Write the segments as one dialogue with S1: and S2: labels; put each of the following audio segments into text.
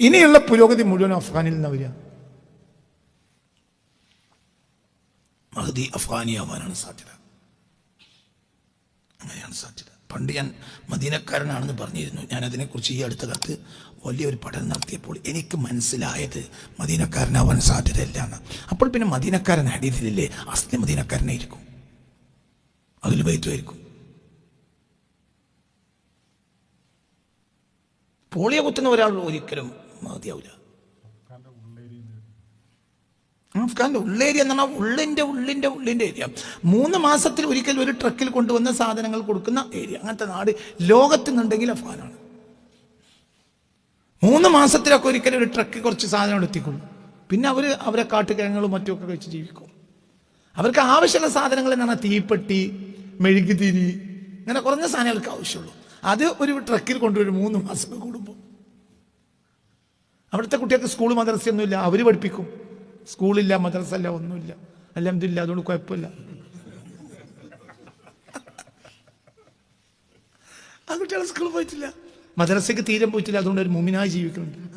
S1: ഇനിയുള്ള പുരോഗതി മുഴുവൻ അഫ്ഗാനിൽ നിന്ന് വരിക. മഹദി അഫ്ഗാനിയാവാനാണ് സാധ്യത. അങ്ങനെയാണ് സാധ്യത. പണ്ട് ഞാൻ മദീനക്കാരനാണെന്ന് പറഞ്ഞിരുന്നു. ഞാൻ അതിനെക്കുറിച്ച് ഈ അടുത്ത കാലത്ത് വലിയൊരു പഠനം നടത്തിയപ്പോൾ എനിക്ക് മനസ്സിലായത് മദീനക്കാരനാവാൻ സാധ്യതയില്ല എന്ന്. അപ്പോൾ പിന്നെ മദീനക്കാരൻ ഹരീതിലില്ലേ മദീനക്കാരനെ ഇരിക്കും അതിൽ ബൈറ്റുമായിരിക്കും പോളിയോ കുത്തുന്ന ഒരാൾ ഒരിക്കലും മതിയാവില്ല അഫ്ഗാന്റെ ഉള്ളേരിയ എന്ന് പറഞ്ഞാൽ ഉള്ളിന്റെ ഉള്ളിന്റെ ഉള്ളിന്റെ ഏരിയ. മൂന്ന് മാസത്തിൽ ഒരിക്കൽ ഒരു ട്രക്കിൽ കൊണ്ടുവന്ന സാധനങ്ങൾ കൊടുക്കുന്ന ഏരിയ. അങ്ങനത്തെ നാട് ലോകത്തുനിന്നുണ്ടെങ്കിൽ അഫ്ഗാനാണ്. മൂന്ന് മാസത്തിലൊക്കെ ഒരിക്കലും ഒരു ട്രക്ക് കുറച്ച് സാധനങ്ങൾ എത്തിക്കൊള്ളും. പിന്നെ അവർ അവരെ കാട്ടുകിഴങ്ങളും മറ്റുമൊക്കെ കഴിച്ച് ജീവിക്കും. അവർക്ക് ആവശ്യമുള്ള സാധനങ്ങൾ എന്നാണ് തീപ്പെട്ടി മെഴുകുതിരി അങ്ങനെ കുറഞ്ഞ സാധനങ്ങൾക്ക് ആവശ്യമുള്ളൂ. അത് ഒരു ട്രക്കിൽ കൊണ്ടുവരും മൂന്ന് മാസം കൂടുമ്പോൾ. അവിടുത്തെ കുട്ടികൾക്ക് സ്കൂൾ മദ്രസയൊന്നുമില്ല. അവർ പഠിപ്പിക്കും. സ്കൂളില്ല മദ്രസ അല്ല ഒന്നുമില്ല. അല്ലതില്ല അതുകൊണ്ട് കുഴപ്പമില്ല. ആ കുട്ടികൾ സ്കൂളിൽ പോയിട്ടില്ല. മദ്രസയ്ക്ക് തീരം പോയിട്ടില്ല. അതുകൊണ്ട് ഒരു മുമിനായി ജീവിക്കുന്നുണ്ട്.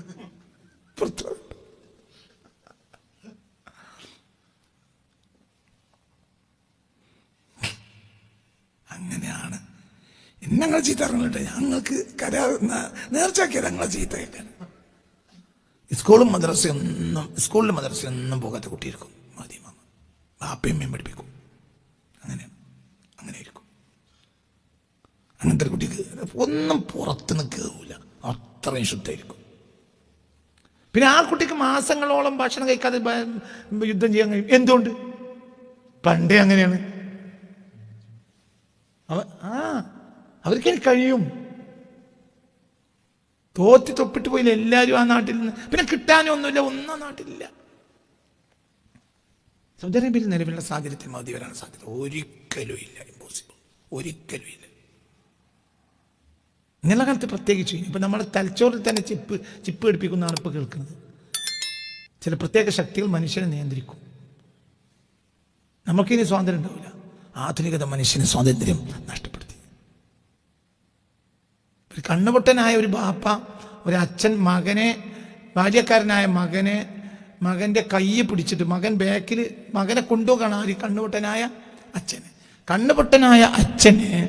S1: അങ്ങനെയാണ്. ഞങ്ങൾ ചീത്ത പറഞ്ഞിട്ട് ഞങ്ങൾക്ക് കരാർ നേർച്ചയാക്കിയത് ഞങ്ങളെ ചീത്തയൊക്കെയാണ് സ്കൂളും മദ്രസയൊന്നും സ്കൂളിലും മദ്രസയൊന്നും പോകാത്ത കുട്ടിയിരിക്കും മാധ്യമം മാമ. ബാപ്പയമ്മയും പഠിപ്പിക്കും. അങ്ങനെ അങ്ങനെ ഇരിക്കും അങ്ങനത്തെ കുട്ടിക്ക് ഒന്നും പുറത്ത് നിൽക്കില്ല അത്രയും ശുദ്ധമായിരിക്കും. പിന്നെ ആ കുട്ടിക്ക് മാസങ്ങളോളം ഭക്ഷണം കഴിക്കാതെ യുദ്ധം ചെയ്യാൻ കഴിയും. എന്തുകൊണ്ട്? പണ്ടേ അങ്ങനെയാണ്. ആ അവർക്ക് കഴിയും. തോറ്റി തൊപ്പിട്ട് പോയില്ല. എല്ലാവരും ആ നാട്ടിൽ നിന്ന്. പിന്നെ കിട്ടാനൊന്നുമില്ല. ഒന്നും നാട്ടിലില്ല. സൗദി അറേബ്യയിൽ നിലവിലുള്ള സാഹചര്യത്തിൽ മതി വരാൻ സാധ്യത ഒരിക്കലും ഇല്ല. ഇമ്പോസിബിൾ ഒരിക്കലും ഇല്ല. ഇന്നലെ കാലത്ത് പ്രത്യേകിച്ച് ഇപ്പൊ നമ്മുടെ തലച്ചോറിൽ തന്നെ ചിപ്പ് ചിപ്പ് എടുപ്പിക്കുന്നതാണ് ഇപ്പൊ കേൾക്കുന്നത്. ചില പ്രത്യേക ശക്തികൾ മനുഷ്യനെ നിയന്ത്രിക്കും. നമുക്കിനി സ്വാതന്ത്ര്യം ഉണ്ടാവില്ല. ആധുനികത മനുഷ്യന് സ്വാതന്ത്ര്യം നഷ്ടപ്പെടുത്തി ഒരു കണ്ണുപൊട്ടനായ ഒരു ബാപ്പ ഒരു അച്ഛൻ മകനെ ബാല്യക്കാരനായ മകനെ മകന്റെ കയ്യെ പിടിച്ചിട്ട് മകൻ ബാക്കിൽ മകനെ കൊണ്ടുപോകണം ഒരു കണ്ണുപൊട്ടനായ അച്ഛന്. കണ്ണുപൊട്ടനായ അച്ഛന്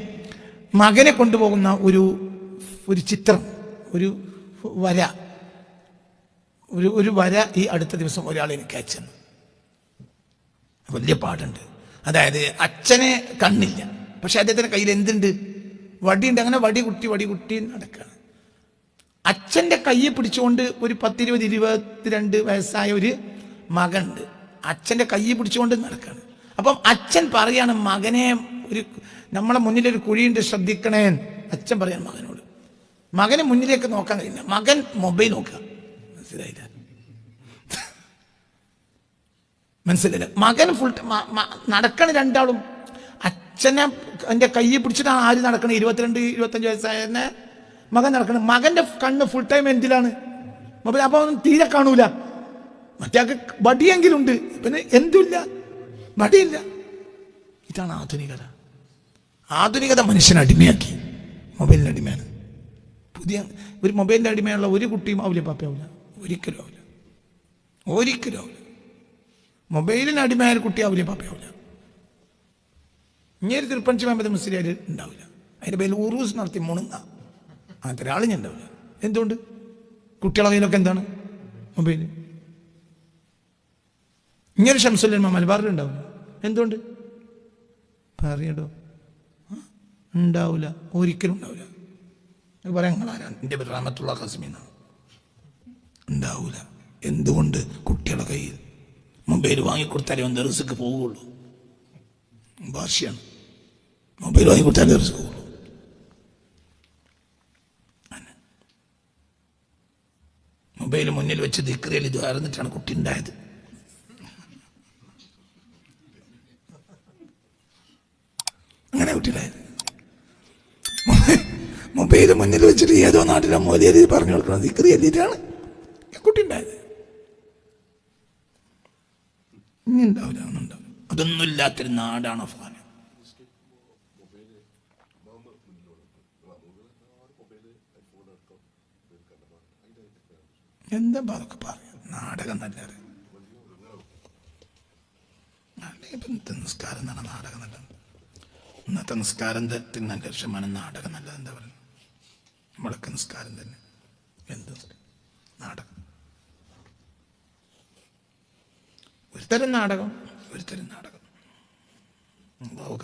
S1: മകനെ കൊണ്ടുപോകുന്ന ഒരു ഒരു ചിത്രം ഒരു വര ഒരു ഒരു വര ഈ അടുത്ത ദിവസം ഒരാൾ എനിക്ക് അയച്ചു വലിയ പാടുണ്ട്. അതായത് അച്ഛനെ കണ്ണില്ല. പക്ഷെ അദ്ദേഹത്തിന്റെ കയ്യിൽ എന്തുണ്ട്? വടിയുണ്ട്. അങ്ങനെ വടി കുട്ടി വടി കുട്ടി നടക്കുകയാണ്. അച്ഛന്റെ കയ്യെ പിടിച്ചുകൊണ്ട് ഒരു പത്തിരുപത് ഇരുപത്തിരണ്ട് വയസ്സായ ഒരു മകനുണ്ട്. അച്ഛന്റെ കയ്യെ പിടിച്ചുകൊണ്ട് നടക്കുകയാണ്. അപ്പം അച്ഛൻ പറയാണ് മകനെ ഒരു നമ്മളെ മുന്നിലൊരു കുഴിയുണ്ട് ശ്രദ്ധിക്കണേ. അച്ഛൻ പറയാണ് മകനോട്. മകന് മുന്നിലേക്ക് നോക്കാൻ കഴിയില്ല. മകൻ മൊബൈൽ നോക്കുക. മനസ്സിലായില്ല. മനസ്സിലല്ല മകൻ ഫുൾ നടക്കണ രണ്ടാളും അച്ഛനെ എന്റെ കൈ പിടിച്ചിട്ടാണ് ആര് നടക്കുന്നത് ഇരുപത്തിരണ്ട് ഇരുപത്തഞ്ച് വയസ്സായ തന്നെ മകൻ നടക്കണം. മകന്റെ കണ്ണ് ഫുൾ ടൈം എന്തിലാണ്? മൊബൈൽ അപ്പൊ അവൻ തീരെ കാണൂല. മറ്റേ വടിയെങ്കിലും ഉണ്ട് പിന്നെ എന്തുമില്ല? വടിയില്ല. ഇതാണ് ആധുനികത. ആധുനികത മനുഷ്യനെ അടിമയാക്കി. മൊബൈലിന് അടിമയാണ്. പുതിയ ഒരു മൊബൈലിന്റെ അടിമയുള്ള ഒരു കുട്ടിയും ആവില്ല പാപ്പയാവില്ല ഒരിക്കലും ആവില്ല. ഒരിക്കലും ആവില്ല. മൊബൈലിന് അടിമയായ കുട്ടി ആവില്ല പാപ്പയാവില്ല ഇങ്ങനെ തിരുപ്പഞ്ചി മഹമ്മദ് മുസ്ലിയാർ ഉണ്ടാവില്ല. അതിന്റെ പേരിൽ ഉറൂസ് നടത്തി മുണുങ്ങ. അങ്ങനത്തെ ഒരാൾ ഞാൻ ഉണ്ടാവില്ല. എന്തുകൊണ്ട്? കുട്ടികളെ കയ്യിലൊക്കെ എന്താണ്? മൊബൈൽ. ഇങ്ങനെ ഷംസുല്ലൻ മലബാറിൽ ഉണ്ടാവില്ല. എന്തുകൊണ്ട്? പറയടോ. ഉണ്ടാവില്ല. ഒരിക്കലും ഉണ്ടാവില്ല. പറയാം നിങ്ങളാരാണ് എന്റെ പേര് റാമത്തുള്ള ഖസിമെന്നാണ് ഉണ്ടാവൂല എന്തുകൊണ്ട് കുട്ടികളുടെ കയ്യിൽ മൊബൈൽ വാങ്ങിക്കൊടുത്താലേ ഒന്ന് റിസ്ക്ക് പോവുകയുള്ളൂ? ഭാഷയാണ്. മൊബൈൽ വാങ്ങിക്കൊടുത്താലേ റിസ്ക്ക് സ്കൂൾ മൊബൈൽ മുന്നിൽ വെച്ച് ദിക്രയിൽ ഇത് അറിഞ്ഞിട്ടാണ് കുട്ടി ഉണ്ടായത് അങ്ങനെ കുട്ടിയുണ്ടായത് മൊബൈൽ മുന്നിൽ വെച്ചിട്ട് ഏതോ നാട്ടിലെ മോദിയത് പറഞ്ഞു കൊടുക്കണം ദിക്രി എല്ലിട്ടാണ് കുട്ടി ഉണ്ടായത് ഇനി ഉണ്ടാവില്ല ഉണ്ടാവില്ല അതൊന്നും ഇല്ലാത്തൊരു നാടാണ് അഫ്ഗാൻ എന്താ അതൊക്കെ നാടകം നല്ലത് അല്ലെങ്കിൽ നിസ്കാരം തന്നെ നാടകം നല്ലത്. ഇന്നത്തെ നിസ്കാരം തന്നെ നല്ല നാടകം നല്ലത് എന്താ പറയുക നമ്മളൊക്കെ നിസ്കാരം തന്നെ. എന്ത് നാടകം. ഒരു തരം നാടകം. ഒരു തരം നാടകം അള്ളാഹു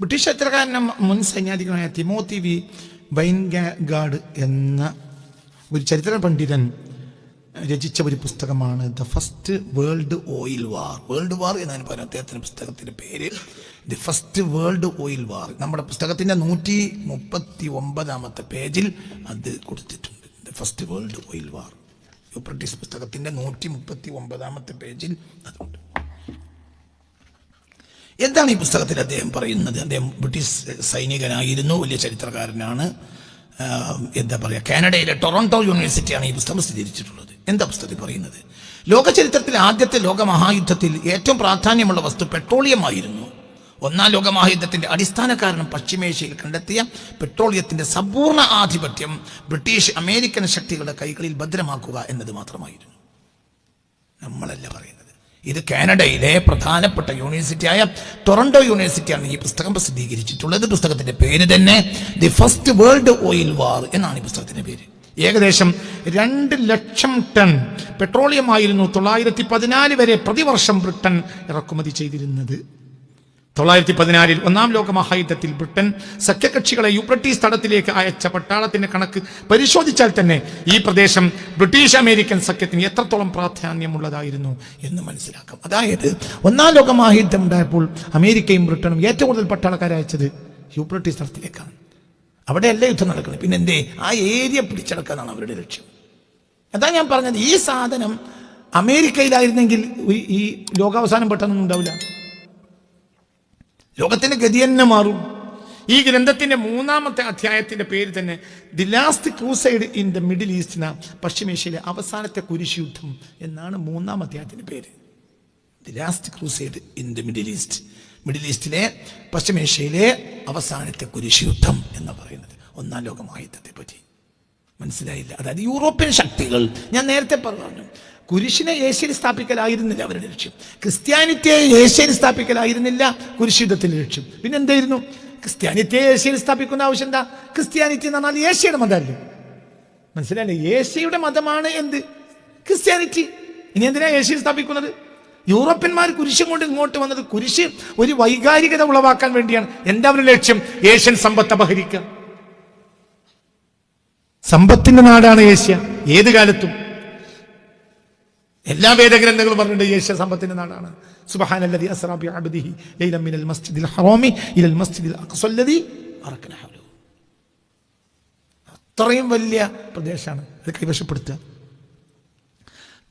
S1: ബ്രിട്ടീഷ് ചരിത്രകാരനും മുൻ സൈന്യാധികനായ തിമോത്തി വി വൈൻഗാഡ് എന്ന ഒരു ചരിത്ര പണ്ഡിതൻ രചിച്ച ഒരു പുസ്തകമാണ് the first world oil war. World war എന്നാണ് പറയുന്നത്. അദ്ദേഹത്തിന്റെ പുസ്തകത്തിന്റെ പേര് the first world oil war. നമ്മുടെ പുസ്തകത്തിന്റെ നൂറ്റി മുപ്പത്തി ഒമ്പതാമത്തെ പേജിൽ അത് കൊടുത്തിട്ടുണ്ട്. The first world oil war. British പുസ്തകത്തിന്റെ നൂറ്റി മുപ്പത്തി ഒമ്പതാമത്തെ പേജിൽ അതുണ്ട്. എന്താണ് ഈ പുസ്തകത്തിൽ അദ്ദേഹം പറയുന്നത്? അദ്ദേഹം ബ്രിട്ടീഷ് സൈനികനായിരുന്നു വലിയ ചരിത്രകാരനാണ്. എന്താ പറയുക കാനഡയിലെ ടൊറോണ്ടോ യൂണിവേഴ്സിറ്റിയാണ് ഈ പുസ്തകം സ്ഥിരീകരിച്ചിട്ടുള്ളത്. എന്താ പുസ്തകത്തിൽ പറയുന്നത്? ലോക ചരിത്രത്തിൽ ആദ്യത്തെ ലോകമഹായുദ്ധത്തിൽ ഏറ്റവും പ്രാധാന്യമുള്ള വസ്തു പെട്രോളിയം ആയിരുന്നു ഒന്നാം ലോക മഹായുദ്ധത്തിന്റെ അടിസ്ഥാന കാരണം പശ്ചിമേഷ്യയിൽ കണ്ടെത്തിയ പെട്രോളിയത്തിന്റെ സമ്പൂർണ ആധിപത്യം ബ്രിട്ടീഷ് അമേരിക്കൻ ശക്തികളുടെ കൈകളിൽ ഭദ്രമാക്കുക എന്നത് മാത്രമായിരുന്നു. നമ്മളല്ല പറയുന്നത്. ഇത് കാനഡയിലെ പ്രധാനപ്പെട്ട യൂണിവേഴ്സിറ്റിയായ ടൊറന്റോ യൂണിവേഴ്സിറ്റിയാണ് ഈ പുസ്തകം പ്രസിദ്ധീകരിച്ചിട്ടുള്ളത്. പുസ്തകത്തിന്റെ പേര് തന്നെ the first world oil war എന്നാണ് ഈ പുസ്തകത്തിന്റെ പേര്. ഏകദേശം രണ്ട് ലക്ഷം ടൺ പെട്രോളിയം ആയിരുന്നു തൊള്ളായിരത്തി പതിനാല് വരെ പ്രതിവർഷം ബ്രിട്ടൻ ഇറക്കുമതി ചെയ്തിരുന്നത്. തൊള്ളായിരത്തി പതിനാലിൽ ഒന്നാം ലോക മഹായുദ്ധത്തിൽ ബ്രിട്ടൻ സഖ്യകക്ഷികളെ യുബ്രട്ടീസ് തടത്തിലേക്ക് അയച്ച പട്ടാളത്തിന്റെ കണക്ക് പരിശോധിച്ചാൽ തന്നെ ഈ പ്രദേശം ബ്രിട്ടീഷ് അമേരിക്കൻ സഖ്യത്തിന് എത്രത്തോളം പ്രാധാന്യമുള്ളതായിരുന്നു എന്ന് മനസ്സിലാക്കാം. അതായത് ഒന്നാം ലോക മഹായുദ്ധം ഉണ്ടായപ്പോൾ അമേരിക്കയും ബ്രിട്ടനും ഏറ്റവും കൂടുതൽ പട്ടാളക്കാരെ അയച്ചത് യൂപ്രട്ടീസ് തടത്തിലേക്കാണ്. അവിടെയല്ല യുദ്ധം നടക്കുന്നത്? പിന്നെ എന്തേ? ആ ഏരിയ പിടിച്ചെടുക്കാനാണ് അവരുടെ ലക്ഷ്യം. അതാ ഞാൻ പറഞ്ഞത് ഈ സാധനം അമേരിക്കയിലായിരുന്നെങ്കിൽ ഈ ലോകാവസാനം പെട്ടെന്നൊന്നും ഉണ്ടാവില്ല. ലോകത്തിന്റെ ഗതി തന്നെ മാറും. ഈ ഗ്രന്ഥത്തിന്റെ മൂന്നാമത്തെ അധ്യായത്തിന്റെ പേര് തന്നെ the last crusade in the middle ഈസ്റ്റിന പശ്ചിമേഷ്യയിലെ അവസാനത്തെ കുരിശ് യുദ്ധം എന്നാണ് മൂന്നാം അധ്യായത്തിന്റെ പേര്. The last crusade in the middle east middle ഈസ്റ്റിലെ പശ്ചിമേഷ്യയിലെ അവസാനത്തെ കുരിശ് യുദ്ധം എന്ന് പറയുന്നത്. ഒന്നാം ലോക പറ്റി മനസ്സിലായില്ല. അതായത് യൂറോപ്യൻ ശക്തികൾ. ഞാൻ നേരത്തെ പറഞ്ഞു. കുരിശിനെ ഏഷ്യയിൽ സ്ഥാപിക്കലായിരുന്നില്ല അവരുടെ ലക്ഷ്യം. ക്രിസ്ത്യാനിറ്റിയെ ഏഷ്യയിൽ സ്ഥാപിക്കലായിരുന്നില്ല കുരിശുദ്ധത്തിന്റെ ലക്ഷ്യം. പിന്നെ എന്തായിരുന്നു ക്രിസ്ത്യാനിറ്റിയെ ഏഷ്യയിൽ സ്ഥാപിക്കുന്ന ആവശ്യം എന്താ? ക്രിസ്ത്യാനിറ്റി എന്ന് പറഞ്ഞാൽ ഏഷ്യയുടെ മതമല്ലേ? മനസ്സിലായില്ലേ? ഏഷ്യയുടെ മതമാണ് എന്ത്? ക്രിസ്ത്യാനിറ്റി. ഇനി എന്തിനാ ഏഷ്യയിൽ സ്ഥാപിക്കുന്നത്? യൂറോപ്യന്മാർ കുരിശും കൊണ്ട് ഇങ്ങോട്ട് വന്നത് കുരിശ് ഒരു വൈകാരികത ഉളവാക്കാൻ വേണ്ടിയാണ്. എന്താ അവരുടെ ലക്ഷ്യം? ഏഷ്യൻ സമ്പത്ത് അപഹരിക്കുക. സമ്പത്തിന്റെ നാടാണ് ഏഷ്യ. ഏത് കാലത്തും? എല്ലാ വേദഗ്രന്ഥങ്ങളും പറഞ്ഞിട്ടുണ്ട് ഏഷ്യ സമ്പത്തിന്റെ നാടാണ്. സുബ്ഹാനല്ലദി അസ്റാ അബദിഹി ലൈലം മിനൽ മസ്ജിദിൽ ഹറോമി ഇലൽ മസ്ജിദിൽ അഖ്സല്ലദി ബറകന ഹൗലഹു അത്രയും വലിയ പ്രദേശമാണ്. അത് കൈവശപ്പെടുത്തുക.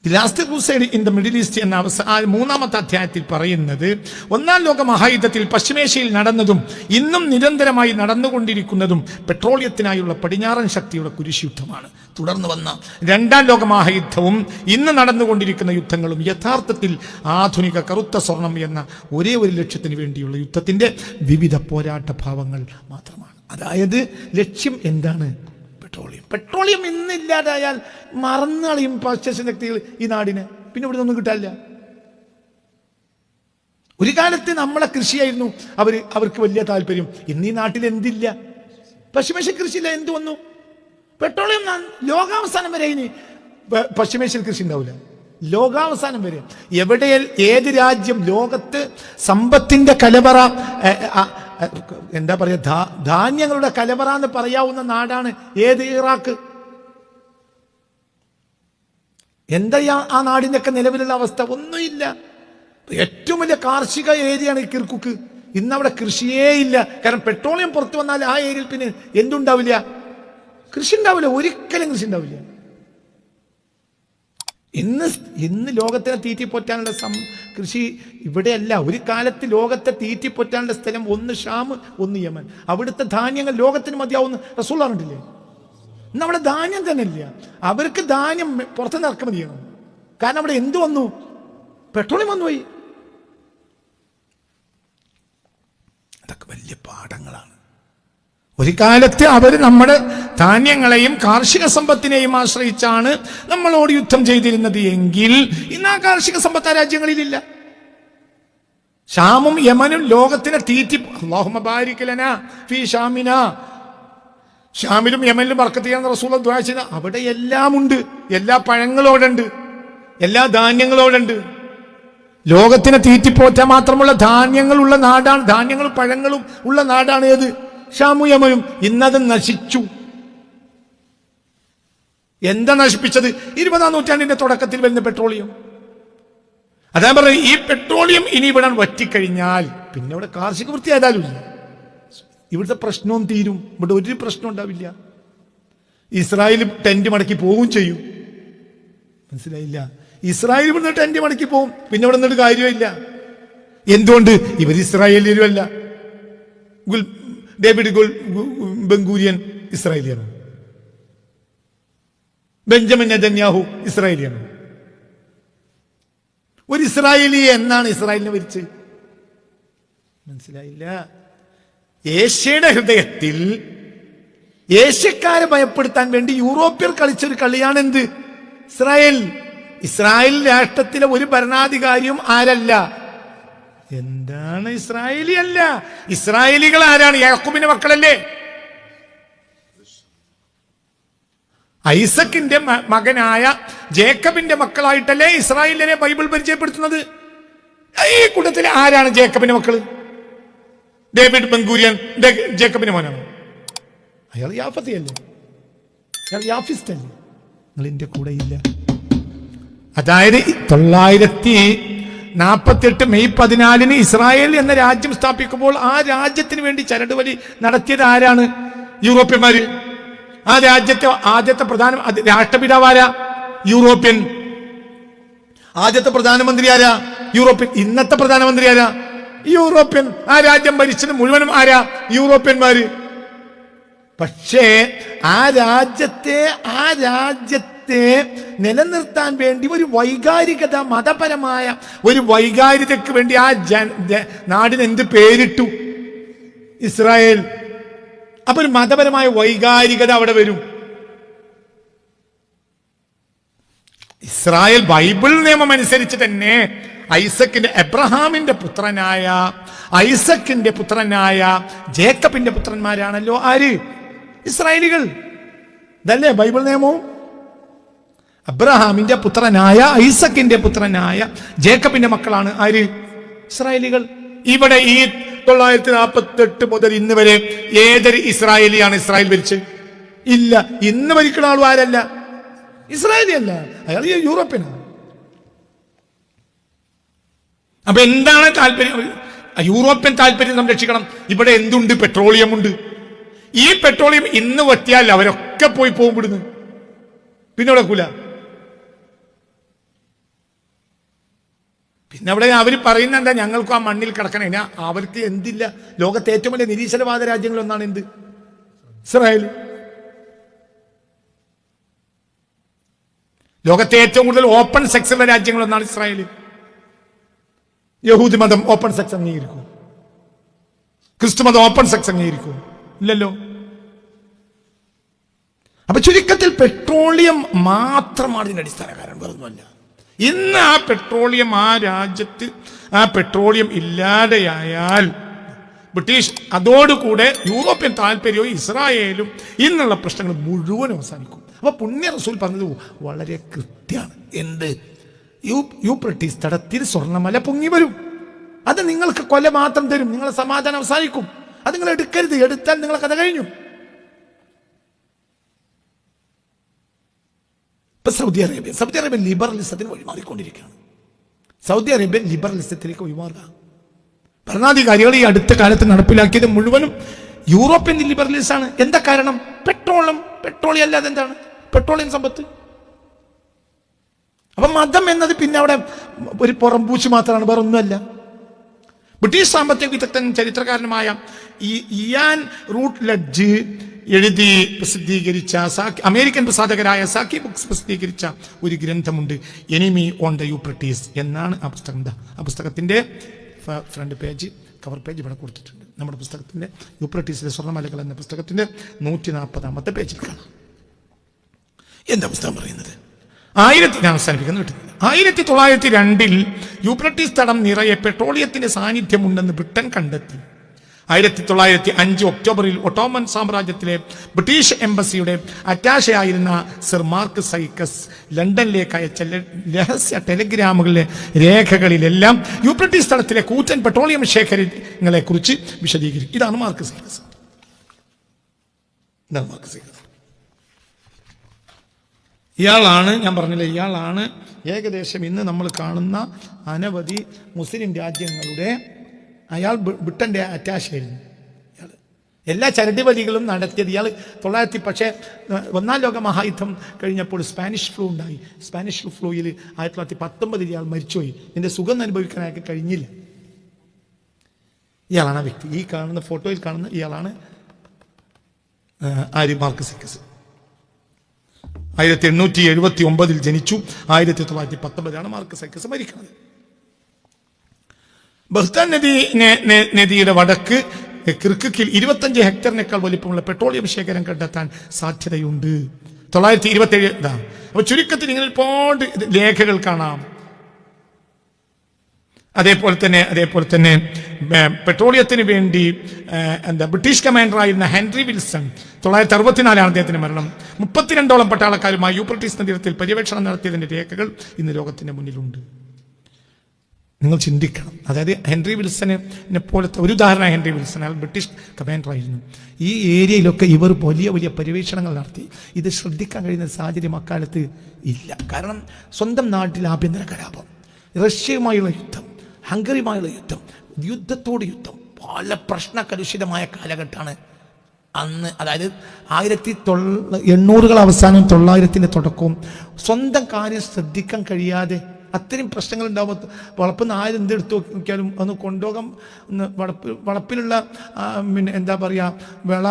S1: The last crusade in the middle east എന്ന അവസ ആ മൂന്നാമത്തെ അധ്യായത്തിൽ പറയുന്നത് ഒന്നാം ലോക മഹായുദ്ധത്തിൽ പശ്ചിമേഷ്യയിൽ നടന്നതും ഇന്നും നിരന്തരമായി നടന്നുകൊണ്ടിരിക്കുന്നതും പെട്രോളിയത്തിനായുള്ള പടിഞ്ഞാറൻ ശക്തിയുടെ കുരിശുദ്ധമാണ് തുടർന്ന് വന്ന രണ്ടാം ലോക മഹായുദ്ധവും ഇന്ന് നടന്നുകൊണ്ടിരിക്കുന്ന യുദ്ധങ്ങളും യഥാർത്ഥത്തിൽ ആധുനിക കറുത്ത സ്വർണം എന്ന ഒരേ ഒരു ലക്ഷ്യത്തിന് വേണ്ടിയുള്ള യുദ്ധത്തിന്റെ വിവിധ പോരാട്ട ഭാവങ്ങൾ മാത്രമാണ്. അതായത് ലക്ഷ്യം എന്താണ്? പെട്രോളിയം. പെട്രോളിയം ഇന്നില്ലാതായാൽ മറന്നളിയും പാശ്ചാത്യ ശക്തികൾ ഈ നാടിന്. പിന്നെ ഇവിടെ ഒന്നും കിട്ടാനില്ല. ഒരു കാലത്ത് നമ്മളെ കൃഷിയായിരുന്നു. അവർ അവർക്ക് വലിയ താല്പര്യം. ഇന്ന് ഈ നാട്ടിൽ എന്തില്ല? പശുമേശ കൃഷിയില്ല എന്ത് വന്നു? പെട്രോളിയം ലോകാവസാനം വരെ ഇനി പ- കൃഷി ഉണ്ടാവില്ല. ലോകാവസാനം വരെ. എവിടെ ഏത് രാജ്യം ലോകത്ത് സമ്പത്തിന്റെ കലവറ എന്താ പറയുക ധാന്യങ്ങളുടെ കലവറ എന്ന് പറയാവുന്ന നാടാണ് ഏത് ഇറാഖ്? എന്താ ആ- നാടിന്റെയൊക്കെ നിലവിലുള്ള അവസ്ഥ? ഒന്നുമില്ല. ഏറ്റവും വലിയ കാർഷിക ഏരിയയാണ് ഈ കിർക്കുക്ക്. ഇന്ന് അവിടെ കൃഷിയേ ഇല്ല. കാരണം പെട്രോളിയം പുറത്തു വന്നാൽ ആ ഏരിയയിൽ പിന്നെ എന്തുണ്ടാവില്ല? കൃഷി ഉണ്ടാവില്ല ഒരിക്കലും കൃഷി ഉണ്ടാവില്ല ഇന്ന് ഇന്ന് ലോകത്തിനെ തീറ്റിപ്പോറ്റാനുള്ള കൃഷി ഇവിടെയല്ല. ഒരു കാലത്ത് ലോകത്തെ തീറ്റിപ്പൊറ്റാനുള്ള സ്ഥലം ഒന്ന് ഷാം ഒന്ന് യമൻ. അവിടുത്തെ ധാന്യങ്ങൾ ലോകത്തിന് മതിയാവുന്ന റസൂൾ പറഞ്ഞിട്ടില്ലേ? അവിടെ ധാന്യം തന്നെ ഇല്ല അവർക്ക് ധാന്യം പുറത്തുനിന്ന് ഇറക്കുമതി ചെയ്യണം. കാരണം അവിടെ എന്ത് വന്നു? പെട്രോളിയം വന്നു പോയി അതൊക്കെ വലിയ പാഠങ്ങളാണ്. ഒരു കാലത്ത് അവർ നമ്മുടെ ധാന്യങ്ങളെയും കാർഷിക സമ്പത്തിനെയും ആശ്രയിച്ചാണ് നമ്മളോട് യുദ്ധം ചെയ്തിരുന്നത് എങ്കിൽ ഇന്ന് ആ കാർഷിക സമ്പത്ത് ആ രാജ്യങ്ങളിലില്ല. ഷാമും യമനും ലോകത്തിനെ തീറ്റി അള്ളാഹുമ ബാരിക്കലന ഫീ ഷാമിന. ഷാമിലും യമനിലും ബർക്കത്ത് ചെയ്യാൻ റസൂൽ ദ്വാ അവിടെ എല്ലാം ഉണ്ട് എല്ലാ പഴങ്ങളോടുണ്ട്. എല്ലാ ധാന്യങ്ങളോടുണ്ട്. ലോകത്തിനെ തീറ്റിപ്പോറ്റാൻ മാത്രമുള്ള ധാന്യങ്ങളുള്ള നാടാണ് ധാന്യങ്ങളും പഴങ്ങളും ഉള്ള നാടാണ് ഏത്? ഷാമു യമനും ഇന്നത് നശിച്ചു. എന്താ നശിപ്പിച്ചത്? ഇരുപതാം നൂറ്റാണ്ടിന്റെ തുടക്കത്തിൽ വരുന്ന പെട്രോളിയം. അതാ പറഞ്ഞത് ഈ പെട്രോളിയം ഇനി ഇവിടെ വറ്റിക്കഴിഞ്ഞാൽ പിന്നെ ഇവിടെ കാർഷിക വൃത്തി ഏതായാലും ഇല്ല. ഇവിടുത്തെ പ്രശ്നവും തീരും. ഇവിടെ ഒരു പ്രശ്നം ഉണ്ടാവില്ല. ഇസ്രായേൽ ടെന്റ് മടക്കി പോവുകയും ചെയ്യും. മനസ്സിലായില്ല? ഇസ്രായേൽ ഇവിടുന്ന് ടെന്റ് മടക്കി പോവും. പിന്നെ ഇവിടെ നിന്നിട്ട് കാര്യമില്ല. എന്തുകൊണ്ട്? ഇവർ ഇസ്രായേലിലുമല്ല ഗുൽ ഡേവിഡ് ഗോൾ ബംഗൂരിയൻ ഇസ്രായേലിയാണ്. ബെഞ്ചമിൻ നെതന്യാഹു ഇസ്രായേലിയാണ്. ഒരു ഇസ്രായേലി എന്നാണ് ഇസ്രായേലിനെ വരിച്ച് മനസ്സിലായില്ല. ഏഷ്യയുടെ ഹൃദയത്തിൽ ഏഷ്യക്കാരെ ഭയപ്പെടുത്താൻ വേണ്ടി യൂറോപ്യർ കളിച്ചൊരു കളിയാണ് എന്ത് ഇസ്രായേൽ. ഇസ്രായേൽ രാഷ്ട്രത്തിലെ ഒരു ഭരണാധികാരിയും ആരല്ല? എന്താണ് ഇസ്രായേലി അല്ല? ഇസ്രായേലികൾ ആരാണ്? യാക്കൂബിന്റെ മക്കളല്ലേ? ഐസക്കിന്റെ മകനായ ജേക്കബിന്റെ മക്കളായിട്ടല്ലേ ഇസ്രായേലിനെ ബൈബിൾ പരിചയപ്പെടുത്തുന്നത്? ഈ കൂട്ടത്തിൽ ആരാണ് ജേക്കബിന്റെ മക്കൾ? ഡേവിഡ് ബംഗൂരിയൻ ജേക്കബിന്റെ മോനാണ്. അയാൾ യാഫത്തിയല്ലേ? അയാൾ യാഫിസ്റ്റ് അല്ലേ നിങ്ങൾ എന്റെ കൂടെ ഇല്ല അതായത് തൊള്ളായിരത്തി നാൽപ്പത്തെട്ട് മെയ് പതിനാലിന് ഇസ്രായേൽ എന്ന രാജ്യം സ്ഥാപിക്കുമ്പോൾ ആ രാജ്യത്തിന് വേണ്ടി ചരടുവലി നടത്തിയത് ആരാണ്? യൂറോപ്യന്മാര്. ആ രാജ്യത്തെ ആദ്യത്തെ പ്രധാന രാഷ്ട്രപിതാവാരാ? യൂറോപ്യൻ. ആദ്യത്തെ പ്രധാനമന്ത്രി ആരാ? യൂറോപ്യൻ. ഇന്നത്തെ പ്രധാനമന്ത്രി ആരാ? യൂറോപ്യൻ. ആ രാജ്യം ഭരിച്ചത് മുഴുവനും ആരാ? യൂറോപ്യന്മാര്. പക്ഷേ ആ രാജ്യത്തെ ആ രാജ്യത്തെ നിലനിർത്താൻ വേണ്ടി ഒരു വൈകാരികത മതപരമായ ഒരു വൈകാരികതയ്ക്ക് വേണ്ടി ആ ജ- നാടിന് എന്ത് പേരിട്ടു? ഇസ്രായേൽ. അപ്പൊ ഒരു മതപരമായ വൈകാരികത അവിടെ വരും. ഇസ്രായേൽ ബൈബിൾ നിയമം അനുസരിച്ച് തന്നെ ഐസക്കിന്റെ എബ്രഹാമിന്റെ പുത്രനായ ഐസക്കിന്റെ പുത്രനായ ജേക്കബിന്റെ പുത്രന്മാരാണല്ലോ ആര്? ഇസ്രായേലികൾ. ഇതല്ലേ ബൈബിൾ നിയമവും അബ്രഹാമിന്റെ പുത്രനായ ഐസക്കിന്റെ പുത്രനായ ജേക്കബിന്റെ മക്കളാണ് ആര്? ഇസ്രായേലികൾ. ഇവിടെ ഈ തൊള്ളായിരത്തി നാൽപ്പത്തി എട്ട് മുതൽ ഇന്ന് വരെ ഏതൊരു ഇസ്രായേലിയാണ് ഇസ്രായേൽ ഭരിച്ച് ഇല്ല. ഇന്ന് ഭരിക്കുന്ന ആളും ആരല്ല? ഇസ്രായേലി അല്ല അയാൾ യൂറോപ്യനാണ്. അപ്പൊ എന്താണ് താല്പര്യം? യൂറോപ്യൻ താല്പര്യം സംരക്ഷിക്കണം. ഇവിടെ എന്തുണ്ട്? പെട്രോളിയം ഉണ്ട് ഈ പെട്രോളിയം ഇന്ന് വറ്റിയാൽ അവരൊക്കെ പോയി പോകും ഇവിടുന്ന്. പിന്നെ നടക്കൂല. പിന്നെ അവിടെ അവർ പറയുന്ന എന്താ? ഞങ്ങൾക്ക് ആ മണ്ണിൽ കിടക്കണേ. ഇനി അവർക്ക് എന്തില്ല? ലോകത്തെ ഏറ്റവും വലിയ നിരീശ്വരവാദ രാജ്യങ്ങളൊന്നാണ് എന്ത്? ഇസ്രായേൽ. ലോകത്തെ ഏറ്റവും കൂടുതൽ ഓപ്പൺ സെക്സ് ഉള്ള രാജ്യങ്ങളൊന്നാണ് ഇസ്രായേൽ. യഹൂദി മതം ഓപ്പൺ സെക്സ് അംഗീകരിക്കും. ക്രിസ്തു മതം ഓപ്പൺ സെക്സ് അംഗീകരിക്കും. ഇല്ലല്ലോ? അപ്പൊ ചുരുക്കത്തിൽ പെട്രോളിയം മാത്രമാണ് ഇതിന്റെ അടിസ്ഥാന കാരണം വേറൊന്നുമല്ല. ഇന്ന് ആ പെട്രോളിയം ആ രാജ്യത്ത് ആ പെട്രോളിയം ഇല്ലാതെയായാൽ ബ്രിട്ടീഷ് അതോടുകൂടെ യൂറോപ്യൻ താല്പര്യവും ഇസ്രായേലും ഇന്നുള്ള പ്രശ്നങ്ങൾ മുഴുവൻ അവസാനിക്കും. അപ്പൊ പുണ്യ റസൂൽ പറഞ്ഞത് വളരെ കൃത്യമാണ് എന്ത്? യു യു ബ്രിട്ടീഷ് തടത്തിൽ സ്വർണമല പൊങ്ങി വരും. അത് നിങ്ങൾക്ക് കൊല മാത്രം തരും. നിങ്ങളെ സമാധാനം അവസാനിക്കും. അത് നിങ്ങൾ എടുക്കരുത്. എടുത്താൽ നിങ്ങളെ കഥ കഴിഞ്ഞു. ഇപ്പൊ സൗദി അറേബ്യ സൗദി അറേബ്യ ലിബറലിസത്തിന് വഴിമാറിക്കൊണ്ടിരിക്കുകയാണ്. സൗദി അറേബ്യ ലിബറലിസത്തിലേക്ക് വഴിമാറുക. ഭരണാധികാരികൾ ഈ അടുത്ത കാലത്ത് നടപ്പിലാക്കിയത് മുഴുവനും യൂറോപ്യൻ ലിബറലിസ് ആണ്. എന്താ കാരണം? പെട്രോളും പെട്രോളിയം അല്ലാതെ എന്താണ്? പെട്രോളിയം സമ്പത്ത്. അപ്പൊ മതം എന്നത് പിന്നെ അവിടെ ഒരു പുറംപൂച്ച് മാത്രമാണ് വേറെ ഒന്നുമല്ല ബ്രിട്ടീഷ് സാമ്പത്തിക വിദഗ്ധൻ ചരിത്രകാരനുമായ ഈ ഇയാൻ റൂട്ട് ലഡ്ജ് എഴുതി പ്രസിദ്ധീകരിച്ച സാക്കി അമേരിക്കൻ പ്രസാധകരായ സാക്കി ബുക്സ് പ്രസിദ്ധീകരിച്ച ഒരു ഗ്രന്ഥമുണ്ട് എനിമി ഓൺ ദ യൂപ്രട്ടീസ് എന്നാണ് ആ പുസ്തകം. ആ പുസ്തകത്തിന്റെ ഫ്രണ്ട് പേജ് കവർ പേജ് ഇവിടെ കൊടുത്തിട്ടുണ്ട്. നമ്മുടെ പുസ്തകത്തിന്റെ യൂപ്രട്ടീസിലെ സ്വർണമലകൾ എന്ന പുസ്തകത്തിന്റെ നൂറ്റി നാൽപ്പതാമത്തെ പേജിൽ കാണാം. എന്താ പുസ്തകം പറയുന്നത്? ആയിരത്തി ഞാൻ അവസാനിപ്പിക്കുന്നു കിട്ടുന്നില്ല ആയിരത്തി തൊള്ളായിരത്തി രണ്ടിൽ യൂപ്രട്ടീസ് തടം നിറയെ പെട്രോളിയത്തിന്റെ സാന്നിധ്യമുണ്ടെന്ന് ബ്രിട്ടൻ കണ്ടെത്തി. ആയിരത്തി തൊള്ളായിരത്തി അഞ്ച് ഒക്ടോബറിൽ ഒട്ടോമൻ സാമ്രാജ്യത്തിലെ ബ്രിട്ടീഷ് എംബസിയുടെ അറ്റാഷെ ആയിരുന്ന സർ മാർക്ക് സൈക്കസ് ലണ്ടനിലേക്ക് അയച്ച രഹസ്യ ടെലിഗ്രാമുകളിലെ രേഖകളിലെല്ലാം യൂപ്രട്ടീസ് തടത്തിലെ കൂറ്റൻ പെട്രോളിയം ശേഖരങ്ങളെ കുറിച്ച് വിശദീകരിക്കും. ഇതാണ് മാർക്ക് സൈക്കസ്. ഇതാണ് മാർക്ക് സൈക്കസ്. ഇയാളാണ് ഞാൻ പറഞ്ഞില്ലേ ഇയാളാണ്. ഏകദേശം ഇന്ന് നമ്മൾ കാണുന്ന അനവധി മുസ്ലിം രാജ്യങ്ങളുടെ അയാൾ ബ്രിട്ടന്റെ ആയിരുന്നു. ഇയാൾ എല്ലാ ചരടിവലികളും നടത്തിയത് ഇയാൾ തൊള്ളായിരത്തി പക്ഷേ ഒന്നാം ലോക മഹായുദ്ധം കഴിഞ്ഞപ്പോൾ സ്പാനിഷ് ഫ്ലൂ ഉണ്ടായി. സ്പാനിഷ് ഫ്ലൂയിൽ ആയിരത്തി തൊള്ളായിരത്തി പത്തൊമ്പതിൽ ഇയാൾ മരിച്ചുപോയി. ഇതിന്റെ സുഖം അനുഭവിക്കാൻ കഴിഞ്ഞില്ല. ഇയാളാണ് വ്യക്തി. ഈ കാണുന്ന ഫോട്ടോയിൽ കാണുന്ന ഇയാളാണ് ആര്യ മാർക്കസിക്കസ് ആയിരത്തി എണ്ണൂറ്റി എഴുപത്തി ഒമ്പതിൽ ജനിച്ചു. ആയിരത്തി തൊള്ളായിരത്തി പത്തൊമ്പതിലാണ് മാർക്ക് സൈക്കസ് മരിക്കുന്നത്. ബഹ്താൻ നദി നദിയുടെ വടക്ക് കിർക്കിൽ ഇരുപത്തഞ്ച് ഹെക്ടറിനേക്കാൾ വലിപ്പമുള്ള പെട്രോളിയം ശേഖരം കണ്ടെത്താൻ സാധ്യതയുണ്ട്. തൊള്ളായിരത്തി ഇരുപത്തി ഏഴ് ഇതാണ് അപ്പൊ ചുരുക്കത്തിൽ ഇങ്ങനെ ഒരുപാട് രേഖകൾ കാണാം. അതേപോലെ തന്നെ അതേപോലെ തന്നെ പെട്രോളിയത്തിന് വേണ്ടി എന്താ ബ്രിട്ടീഷ് കമാൻഡറായിരുന്ന ഹെൻറി വിൽസൺ തൊള്ളായിരത്തി അറുപത്തിനാലാണ് അദ്ദേഹത്തിന്റെ മരണം. മുപ്പത്തിരണ്ടോളം പട്ടാളക്കാരുമായി യൂപ്രട്ടീസ് നദീരത്തിൽ പര്യവേക്ഷണം നടത്തിയതിന്റെ രേഖകൾ ഇന്ന് ലോകത്തിന്റെ മുന്നിലുണ്ട്. നിങ്ങൾ ചിന്തിക്കണം. അതായത് ഹെൻറി വിൽസനെ പോലത്തെ ഒരു ഉദാഹരണം ഹെൻറി വിൽസൺ അയാൾ ബ്രിട്ടീഷ് കമാൻഡറായിരുന്നു. ഈ ഏരിയയിലൊക്കെ ഇവർ വലിയ വലിയ പര്യവേഷണങ്ങൾ നടത്തി. ഇത് ശ്രദ്ധിക്കാൻ കഴിയുന്ന സാഹചര്യം അക്കാലത്ത് ഇല്ല. കാരണം സ്വന്തം നാട്ടിൽ ആഭ്യന്തര കലാപം റഷ്യയുമായുള്ള യുദ്ധം ഹംഗറിയുമായുള്ള യുദ്ധം യുദ്ധത്തോട് യുദ്ധം പല പ്രശ്നകലുഷിതമായ കാലഘട്ടമാണ്. അന്ന് അതായത് ആയിരത്തി തൊള്ള എണ്ണൂറുകൾ അവസാനം തൊള്ളായിരത്തിന്റെ തുടക്കവും സ്വന്തം കാര്യം ശ്രദ്ധിക്കാൻ കഴിയാതെ അത്രയും പ്രശ്നങ്ങൾ ഉണ്ടാകുമ്പോൾ വളപ്പിൽ നിന്ന് ആരും എന്തെടുത്ത് നോക്കിയാലും ഒന്ന് കൊണ്ടുപോകാൻ വളപ്പ് വളപ്പിലുള്ള പിന്നെ എന്താ പറയുക വിള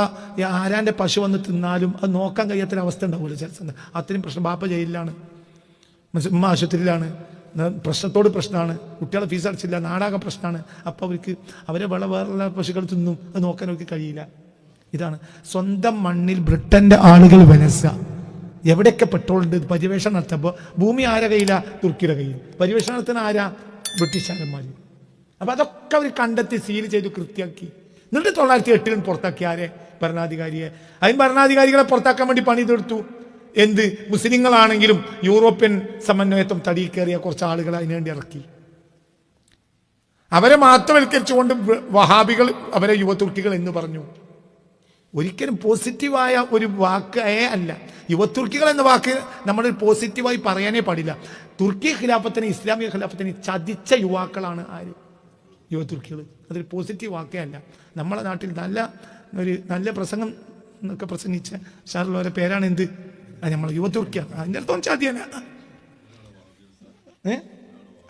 S1: ആരാന്റെ പശു വന്ന് തിന്നാലും അത് നോക്കാൻ കഴിയാത്തൊരവസ്ഥ ഉണ്ടാവുമല്ലോ ചില അത്രയും പ്രശ്നം ബാപ്പ ജയിലിലാണ് ഉമ്മ ആശുപത്രിയിലാണ്. പ്രശ്നത്തോട് പ്രശ്നമാണ്. കുട്ടികളെ ഫീസ് അടച്ചില്ല നാടാകെ പ്രശ്നമാണ്. അപ്പോൾ അവർക്ക് അവരെ വിള വേറെ പശുക്കൾ തിന്നും. അത് നോക്കാൻ അവർക്ക് കഴിയില്ല. ഇതാണ്. സ്വന്തം മണ്ണിൽ ബ്രിട്ടന്റെ ആളുകൾ വലസ എവിടെയൊക്കെ പെട്രോൾ ഉണ്ട്? പര്യവേഷണം നടത്തുമ്പോൾ ഭൂമി ആരെ കയ്യില? തുർക്കിയുടെ കയ്യിൽ. പര്യവേഷണം നടത്തുന്ന ആരാ? ബ്രിട്ടീഷുകാരന്മാർ അപ്പം അതൊക്കെ അവർ കണ്ടെത്തി സീൽ ചെയ്തു കൃത്യമാക്കി എന്നിട്ട് തൊള്ളായിരത്തി എട്ടിലും പുറത്താക്കി ആരെ? ഭരണാധികാരിയെ. അതിന് ഭരണാധികാരികളെ പുറത്താക്കാൻ വേണ്ടി പണി തീർത്തു. എന്ത്? മുസ്ലിങ്ങളാണെങ്കിലും യൂറോപ്യൻ സമന്വയത്വം തടി കയറിയ കുറച്ച് ആളുകൾ അതിനുവേണ്ടി ഇറക്കി. അവരെ മാത്രവൽക്കരിച്ചുകൊണ്ട് വഹാബികൾ അവരെ യുവതുർക്കികൾ എന്ന് പറഞ്ഞു. ഒരിക്കലും പോസിറ്റീവായ ഒരു വാക്കേ അല്ല. യുവതുർക്കികൾ എന്ന വാക്ക് നമ്മൾ പോസിറ്റീവായി പറയാനേ പാടില്ല. തുർക്കി ഖിലാഫത്തിന് ഇസ്ലാമിക ഖിലാഫത്തിന് ചതിച്ച യുവാക്കളാണ് ആര്? യുവതുർക്കികൾ അതൊരു പോസിറ്റീവ് വാക്കേ അല്ല. നമ്മളെ നാട്ടിൽ നല്ല ഒരു നല്ല പ്രസംഗം എന്നൊക്കെ പ്രസംഗിച്ച ഷാറുള്ളവരെ പേരാണ് എന്ത്? നമ്മൾ യുവതുർക്കിയ അതിന്റെ അർത്ഥം ചതിയന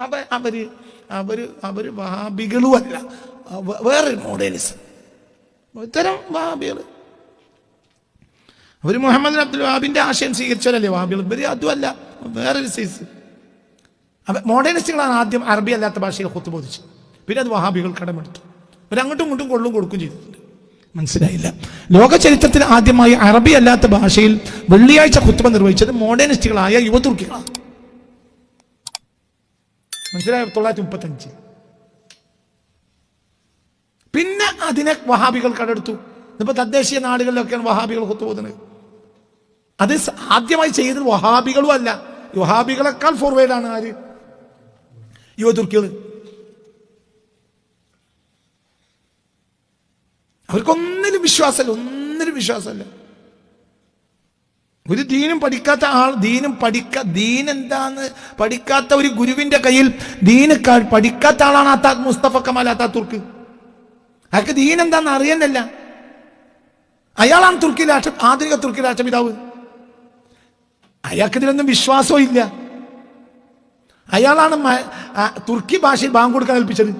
S1: അവ അവർ അവർ അവർ വാബികളും അല്ല വേറൊരു മോഡേലിസം ഇത്തരം വാബികൾ അവർ മുഹമ്മദ് അബ്ദുൽ വാബിന്റെ ആശയം സ്വീകരിച്ചവരല്ലേ വാബികൾ? ഇവർ അതുമല്ല. വേറൊരു സൈസ് മോഡേണിസ്റ്റുകളാണ് ആദ്യം അറബി അല്ലാത്ത ഭാഷയിൽ കൊത്തുബോധിച്ചത് പിന്നെ അത് വഹാബികൾ കടമെടുത്തു. അവരങ്ങോട്ടും ഇങ്ങോട്ടും കൊള്ളും കൊടുക്കും ചെയ്തിട്ടുണ്ട്. മനസ്സിലായില്ല. ലോക ചരിത്രത്തിൽ ആദ്യമായി അറബി അല്ലാത്ത ഭാഷയിൽ വെള്ളിയാഴ്ച കുത്തുമ നിർവഹിച്ചത് മോഡേണിസ്റ്റുകളായ യുവതുർക്കികളാണ്. മനസ്സിലായോ? തൊള്ളായിരത്തി മുപ്പത്തഞ്ച് പിന്നെ അതിനെ വഹാബികൾ കടെടുത്തു ഇപ്പൊ തദ്ദേശീയ നാടുകളിലൊക്കെയാണ് വഹാബികൾ കൊത്തുപോകുന്നത് അത് ആദ്യമായി ചെയ്തത് വഹാബികളും അല്ല. വഹാബികളെക്കാൾ ഫോർവേഡാണ് ആര്? യുവതുർക്കികൾ അവർക്കൊന്നിനും വിശ്വാസമല്ല ഒന്നിനും വിശ്വാസമല്ല. ഒരു ദീനും പഠിക്കാത്ത ആൾ ദീനും പഠിക്ക ദീൻ എന്താന്ന് പഠിക്കാത്ത ഒരു ഗുരുവിന്റെ കയ്യിൽ ദീന് പഠിക്കാത്ത ആളാണ് അത്താ മുസ്തഫ കമാൽ അത്താത്തുർക്ക് അയാൾക്ക് ദീൻ എന്താന്ന് അറിയുന്നില്ല അയാളാണ് തുർക്കി രാഷ്ട്ര ആധുനിക തുർക്കി രാഷ്ട്രപിതാവ് അയാൾക്ക് ഇതിലൊന്നും വിശ്വാസവും ഇല്ല. അയാളാണ് തുർക്കി ഭാഷയിൽ ബാങ്ക് കൊടുക്കാൻ കൽപ്പിച്ചത്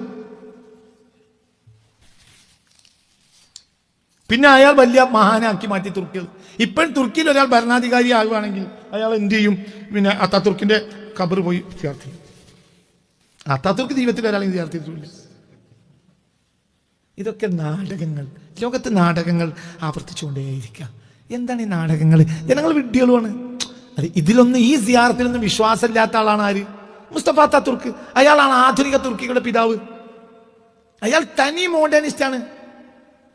S1: പിന്നെ അയാൾ വലിയ മഹാനാക്കി മാറ്റി തുർക്കിയത് ഇപ്പോഴും തുർക്കിയിൽ ഒരാൾ ഭരണാധികാരി ആകുകയാണെങ്കിൽ അയാൾ എന്ത് ചെയ്യും? പിന്നെ അത്താതുർക്കിന്റെ കബർ പോയി ചേർത്തി അത്താതുർക്ക് ജീവിതത്തിൽ ഒരാൾ ചേർത്തിട്ടില്ല ഇതൊക്കെ നാടകങ്ങൾ. ലോകത്ത് നാടകങ്ങൾ ആവർത്തിച്ചുകൊണ്ടേയിരിക്കുക എന്താണ് ഈ നാടകങ്ങൾ? ജനങ്ങൾ വിഡ്ഢികളുമാണ്. അത് ഇതിലൊന്നും ഈ സിയാറത്തിലൊന്നും വിശ്വാസമില്ലാത്ത ആളാണ് ആര്? മുസ്തഫ തുർക്ക് അയാളാണ് ആധുനിക തുർക്കികളുടെ പിതാവ്. അയാൾ തനി മോഡേണിസ്റ്റാണ്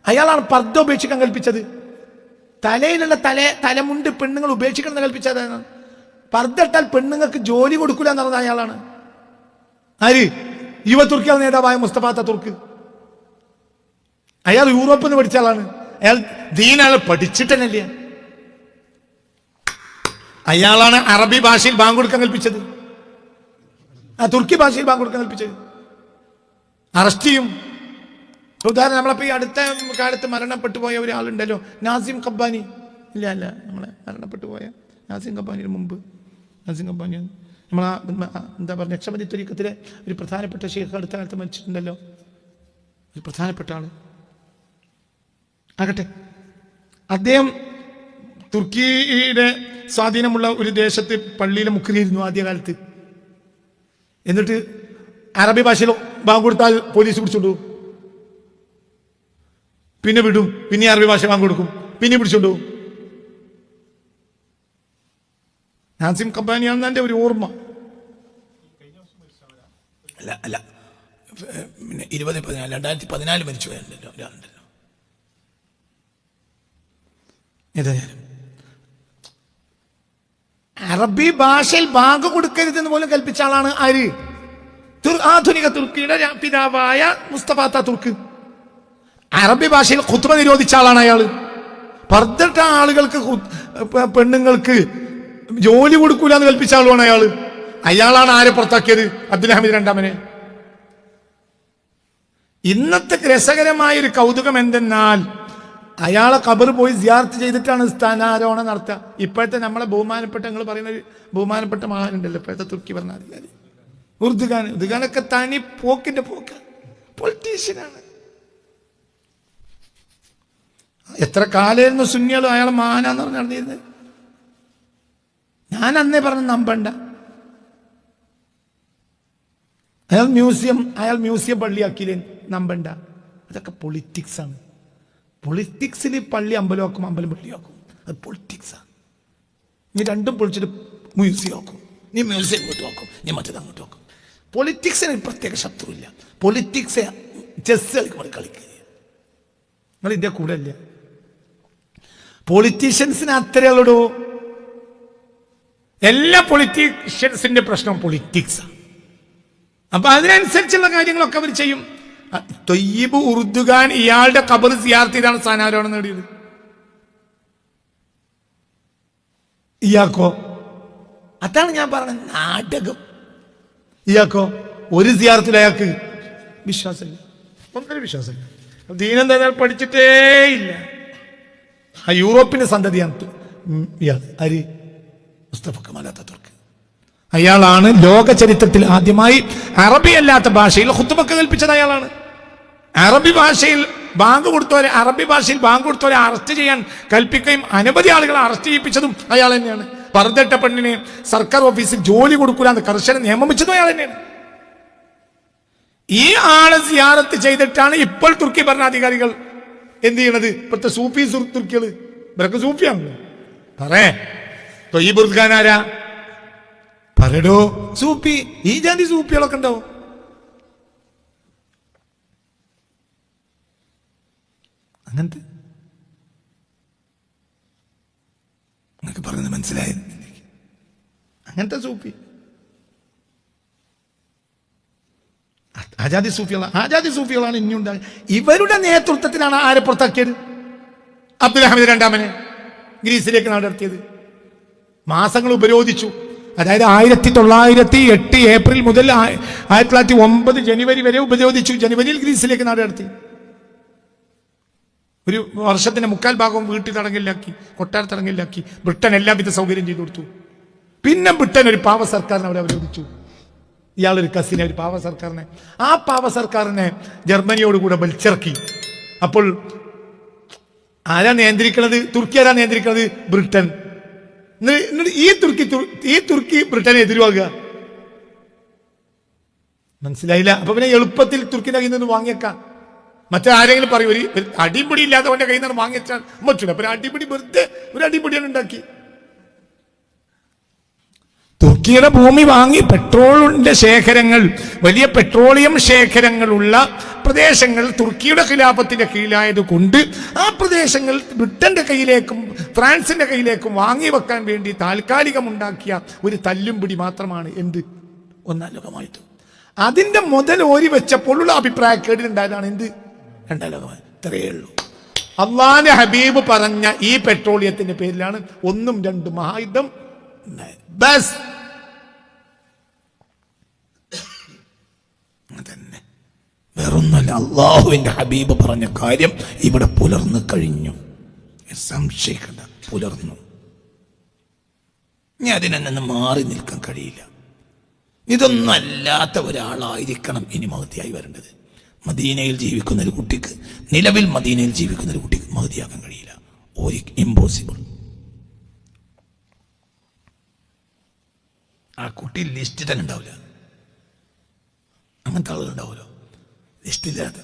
S1: അയാളാണ് പർദ്ദ ഉപേക്ഷിക്കാൻ കൽപ്പിച്ചത്. തലയിലുള്ള തല തലമുണ്ട് പെണ്ണുങ്ങൾ ഉപേക്ഷിക്കണം എന്ന് കൽപ്പിച്ചത് പർദ്ദ ഇട്ടാൽ പെണ്ണുങ്ങൾക്ക് ജോലി കൊടുക്കില്ല എന്ന് പറഞ്ഞത് അയാളാണ്. ആര്? യുവ തുർക്കിയുടെ നേതാവായ മുസ്തഫ തുർക്ക് അയാൾ യൂറോപ്പിൽ നിന്ന് പഠിച്ച ആളാണ്. അയാൾ ദീനാൾ പഠിച്ചിട്ടല്ലേ അയാളാണ് അറബി ഭാഷയിൽ ബാങ്ക് കൊടുക്കാൻ കൽപ്പിച്ചത്. ആ തുർക്കി ഭാഷയിൽ ബാങ്ക് കൊടുക്കാൻ കൽപ്പിച്ചത്. അറസ്റ്റ് ചെയ്യും. ഉദാഹരണം നമ്മളപ്പോ ഈ അടുത്ത കാലത്ത് മരണപ്പെട്ടു പോയ ഒരാളുണ്ടല്ലോ നാസിം കബ്ബാനി. ഇല്ല അല്ല നമ്മളെ മരണപ്പെട്ടു പോയ നാസിം കബ്ബാനിന് മുമ്പ്. നാസിം കബ്ബാനി. നമ്മളാ ആ, എന്താ പറയുക ലക്ഷമതി തുരീക്കത്തിലെ ഒരു പ്രധാനപ്പെട്ട ഷെയ്ഖ് അടുത്ത കാലത്ത് മരിച്ചിട്ടുണ്ടല്ലോ. ഒരു പ്രധാനപ്പെട്ട ആൾ. ആകട്ടെ. അദ്ദേഹം തുർക്കിയുടെ സ്വാധീനമുള്ള ഒരു ദേശത്ത് പള്ളിയിലെ മുക്കിലിരുന്നു ആദ്യകാലത്ത്. എന്നിട്ട് അറബി ഭാഷയിൽ ബാങ്ക് കൊടുത്താൽ പോലീസ് പിടിച്ചുകൊണ്ടു. പിന്നെ വിടും പിന്നെ അറബി ഭാഷ വാങ്ങി കൊടുക്കും പിന്നെ പിടിച്ചോണ്ടു. നാസിം കമ്പാനിയാണെന്ന് എന്റെ ഒരു ഓർമ്മ. അല്ല അല്ല. പിന്നെ ഇരുപത് പതിനാല് രണ്ടായിരത്തി പതിനാല് മരിച്ചു പോയല്ലോ ഒരാളുണ്ടല്ലോ ഏതായാലും. അറബി ഭാഷയിൽ ബാങ്ക് കൊടുക്കരുതെന്ന് പോലും കൽപ്പിച്ച ആളാണ് ആര്? ആധുനിക തുർക്കിയുടെ പിതാവായ മുസ്തഫാത്ത തുർക്ക്. അറബി ഭാഷയിൽ ഖുത്ബ നിരോധിച്ച ആളാണ് അയാൾ പറഞ്ഞിട്ട ആളുകൾക്ക് പെണ്ണുങ്ങൾക്ക് ജോലി കൊടുക്കൂല എന്ന് കൽപ്പിച്ച ആളുമാണ് അയാൾ. അയാളാണ് ആരെ പുറത്താക്കിയത്? അബ്ദുൽ ഹമീദ് രണ്ടാമനെ. ഇന്നത്തെ രസകരമായ ഒരു കൗതുകം എന്തെന്നാൽ അയാളെ കബർ പോയി സിയാർത്ത് ചെയ്തിട്ടാണ് സ്ഥാനാരോഹണം നടത്തുക. ഇപ്പോഴത്തെ നമ്മളെ ബഹുമാനപ്പെട്ട നിങ്ങൾ പറയുന്ന ബഹുമാനപ്പെട്ട മഹാനുണ്ടല്ലോ ഇപ്പോഴത്തെ തുർക്കി ഭരണാധികാരി. ഉറുദുഖാൻ ഉറുദുഖാനൊക്കെ തനി പോക്കിന്റെ പോക്ക്. പൊളിറ്റീഷ്യനാണ് എത്ര കാലായിരുന്നു സുന്നികളും അയാൾ മാനാന്ന് പറഞ്ഞ് നടന്നിരുന്നത് ഞാൻ അന്നേ പറഞ്ഞു നമ്പണ്ട. അയാൾ മ്യൂസിയം അയാൾ മ്യൂസിയം പള്ളിയാക്കിയില്ലേ? നമ്പണ്ട. അതൊക്കെ പൊളിറ്റിക്സ് ആണ്. പൊളിറ്റിക്സിൽ പള്ളി അമ്പലമാക്കും അമ്പലം പള്ളിയാക്കും. അത് പൊളിറ്റിക്സ് ആണ് നീ രണ്ടും പൊളിച്ചിട്ട് മ്യൂസിയം ആക്കും. നീ മ്യൂസിയം ഇങ്ങോട്ട് നോക്കും നീ മറ്റേത് അങ്ങോട്ട് നോക്കും പൊളിറ്റിക്സിന് പ്രത്യേക ശത്രുവില്ല. പൊളിറ്റിക്സ് ചെസ് കളിക്കുക നിങ്ങൾ ഇതിന്റെ കൂടെ പൊളിറ്റീഷ്യൻസിന് അത്രയുള്ളൂ എല്ലാ പൊളിറ്റീഷ്യൻസിന്റെ പ്രശ്നം പൊളിറ്റിക്സ് അപ്പൊ അതിനനുസരിച്ചുള്ള കാര്യങ്ങളൊക്കെ അവർ ചെയ്യും. തൊയ്യബ് ഉറുദുഖാൻ ഇയാളുടെ കബർ സിയാർത്തിയിലാണ് സ്ഥാനാരോഹണം നേടിയത്. ഇയാക്കോ? അതാണ് ഞാൻ പറഞ്ഞത്. നാടകം. ഇയാക്കോ? ഒരു സിയാർത്തിൽ അയാൾക്ക് വിശ്വാസമില്ല. ഒന്നിനും വിശ്വാസമില്ല. ദീനം തന്നെ പഠിച്ചിട്ടേ ഇല്ല ആ യൂറോപ്പിന്റെ സന്തതിയാണ് ഇയാൾ അരി മുസ്തഫ കമാൽ അത്താതുർക്ക് അയാളാണ് ലോക ചരിത്രത്തിൽ ആദ്യമായി അറബി അല്ലാത്ത ഭാഷയിൽ ഹുത്തുബക്ക കൽപ്പിച്ചത് അയാളാണ്. അറബി ഭാഷയിൽ ബാങ്ക് കൊടുത്തവരെ അറബി ഭാഷയിൽ ബാങ്ക് കൊടുത്തവരെ അറസ്റ്റ് ചെയ്യാൻ കൽപ്പിക്കുകയും അനവധി ആളുകളെ അറസ്റ്റ് ചെയ്യിപ്പിച്ചതും അയാൾ തന്നെയാണ്. പറഞ്ഞിട്ട പെണ്ണിന് സർക്കാർ ഓഫീസിൽ ജോലി കൊടുക്കൂലെന്ന് കർശന നിയമിച്ചതും അയാൾ തന്നെയാണ്. ഈ ആളെ സിയാറത്ത് ചെയ്തിട്ടാണ് ഇപ്പോൾ തുർക്കി ഭരണാധികാരികൾ എന്ത് ചെയ്യണത്? ഇപ്പോഴത്തെ സൂഫി തുർക്കികൾ ഇവരൊക്കെ സൂഫിയാണല്ലോ. പറേ. തൊയ്യബുർ ഖാൻ ആരാ പറയടോ. സൂപ്പി ഈ ജാതി സൂപ്പികളൊക്കെ ഉണ്ടാവും അങ്ങനത്തെ? നിങ്ങൾക്ക് പറഞ്ഞത് മനസ്സിലായത് അങ്ങനത്തെ സൂപ്പി ആജാദി സൂഫിയുള്ള ആജാദി ഇനി ഉണ്ടാകുക ഇവരുടെ നേതൃത്വത്തിലാണ് ആരെ പുറത്താക്കിയത്? അഹമ്മദ് രണ്ടാമനെ ഗ്രീസിലേക്ക് നടത്തിയത് മാസങ്ങൾ ഉപരോധിച്ചു. അതായത് ആയിരത്തി തൊള്ളായിരത്തി എട്ട് ഏപ്രിൽ മുതൽ ആയിരത്തി തൊള്ളായിരത്തി ഒമ്പത് ജനുവരി വരെ ഉപരോധിച്ചു. ജനുവരിയിൽ ഗ്രീസിലേക്ക് നാട് നടത്തി ഒരു വർഷത്തിന്റെ മുക്കാൽ ഭാഗവും വീട്ടിൽ തടങ്കലിലാക്കി കൊട്ടാര തടങ്കലിലാക്കി ബ്രിട്ടൻ എല്ലാവിധ സൗകര്യം ചെയ്തു കൊടുത്തു. പിന്നെ ബ്രിട്ടൻ ഒരു പാവ സർക്കാരിനെ അവർ അവരോധിച്ചു. ഇയാളൊരു കസിനെ ഒരു പാവ സർക്കാരിനെ. ആ പാവ സർക്കാരിനെ ജർമ്മനിയോട് ജർമ്മനിയോടുകൂടെ വലിച്ചിറക്കി. അപ്പോൾ ആരാ നിയന്ത്രിക്കുന്നത് തുർക്കി ആരാ നിയന്ത്രിക്കുന്നത് ബ്രിട്ടൻ. ഈ തുർക്കി ഈ തുർക്കി ബ്രിട്ടനെ എതിരുവാകുക. മനസ്സിലായില്ല? അപ്പൊ പിന്നെ എളുപ്പത്തിൽ തുർക്കിന്റെ കയ്യിൽ നിന്ന് വാങ്ങിയേക്കാം. മറ്റാരെങ്കിലും പറയും ഒരു അടിപിടി ഇല്ലാത്തവന്റെ കയ്യിൽ നിന്ന് വാങ്ങിച്ചാൽ പറ്റില്ല അപ്പൊ അടിപിടി വെറുതെ ഒരു അടിപിടിയാണ് ഉണ്ടാക്കി. തുർക്കിയുടെ ഭൂമി വാങ്ങി പെട്രോളിന്റെ ശേഖരങ്ങൾ വലിയ പെട്രോളിയം ശേഖരങ്ങളുള്ള പ്രദേശങ്ങൾ തുർക്കിയുടെ ഖിലാഫത്തിന്റെ കീഴിലായത് കൊണ്ട് ആ പ്രദേശങ്ങൾ ബ്രിട്ടന്റെ കയ്യിലേക്കും ഫ്രാൻസിന്റെ കയ്യിലേക്കും വാങ്ങി വെക്കാൻ വേണ്ടി താൽക്കാലികമുണ്ടാക്കിയ ഒരു തല്ലും പിടി മാത്രമാണ് എന്ത്? ഒന്നാം ലോകമായത് അതിന്റെ മുതൽ ഓരി വെച്ചപ്പോഴുള്ള അഭിപ്രായക്കേടിലുണ്ടായതാണ് എന്ത്? രണ്ടാം ലോകമായി ഇത്രയേ ഉള്ളൂ. അള്ളാന്റെ ഹബീബ് പറഞ്ഞ ഈ പെട്രോളിയത്തിന്റെ പേരിലാണ് ഒന്നും രണ്ടും മഹായുദ്ധം ഉണ്ടായത്. ബസ്. അതന്നെ വേറൊന്നല്ല അള്ളാഹുവിന്റെ ഹബീബ് പറഞ്ഞ കാര്യം ഇവിടെ പുലർന്നു കഴിഞ്ഞു. സംശയിക്കണ്ട പുലർന്നു. ഇനി അതിനെ നിന്ന് മാറി നിൽക്കാൻ കഴിയില്ല. ഇതൊന്നും അല്ലാത്ത ഒരാളായിരിക്കണം ഇനി മഹതിയായി വരേണ്ടത്. മദീനയിൽ ജീവിക്കുന്ന ഒരു കുട്ടിക്ക് നിലവിൽ മദീനയിൽ ജീവിക്കുന്ന ഒരു കുട്ടിക്ക് മഹതിയാക്കാൻ കഴിയില്ല. ഒരു ഇമ്പോസിബിൾ ആ കുട്ടി ലിസ്റ്റ് തന്നെ ഉണ്ടാവില്ല. അങ്ങനത്തെ ആളുകൾ ഉണ്ടാവുമല്ലോ ലിസ്റ്റില്ലാത്ത